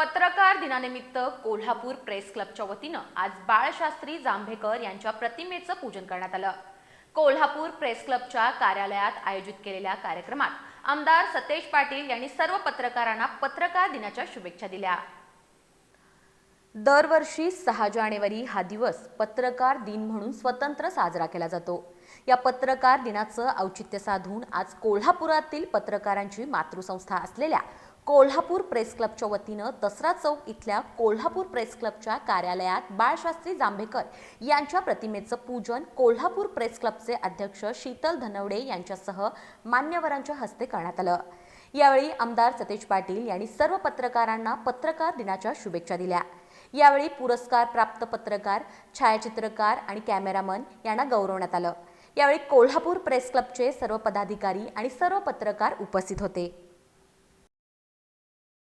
पत्रकार दिनानिमित्त कोल्हापूर प्रेस क्लबच्या वतीनं आज बाळशास्त्री जांभेकर यांच्या प्रतिमेचं पूजन करण्यात आलं. कोल्हापूर प्रेस क्लबच्या कार्यालयात आयोजित केलेल्या कार्यक्रमात आमदार सतेज पाटील यांनी सर्व पत्रकारांना पत्रकार दिनाच्या शुभेच्छा दिल्या. दरवर्षी सहा जानेवारी हा दिवस पत्रकार दिन म्हणून स्वतंत्र साजरा केला जातो. या पत्रकार दिनाचं औचित्य साधून आज कोल्हापुरातील पत्रकारांची मातृसंस्था असलेल्या कोल्हापूर प्रेस क्लबच्या वतीनं दसरा चौक इथल्या कोल्हापूर प्रेस क्लबच्या कार्यालयात बाळशास्त्री जांभेकर यांच्या प्रतिमेचं पूजन कोल्हापूर प्रेस क्लबचे अध्यक्ष शीतल धनवडे यांच्यासह मान्यवरांच्या हस्ते करण्यात आलं. यावेळी आमदार सतेज पाटील यांनी सर्व पत्रकारांना पत्रकार दिनाच्या शुभेच्छा दिल्या. यावेळी पुरस्कार प्राप्त पत्रकार छायाचित्रकार आणि कॅमेरामन यांना गौरवण्यात आलं. यावेळी कोल्हापूर प्रेस क्लबचे सर्व पदाधिकारी आणि सर्व पत्रकार उपस्थित होते.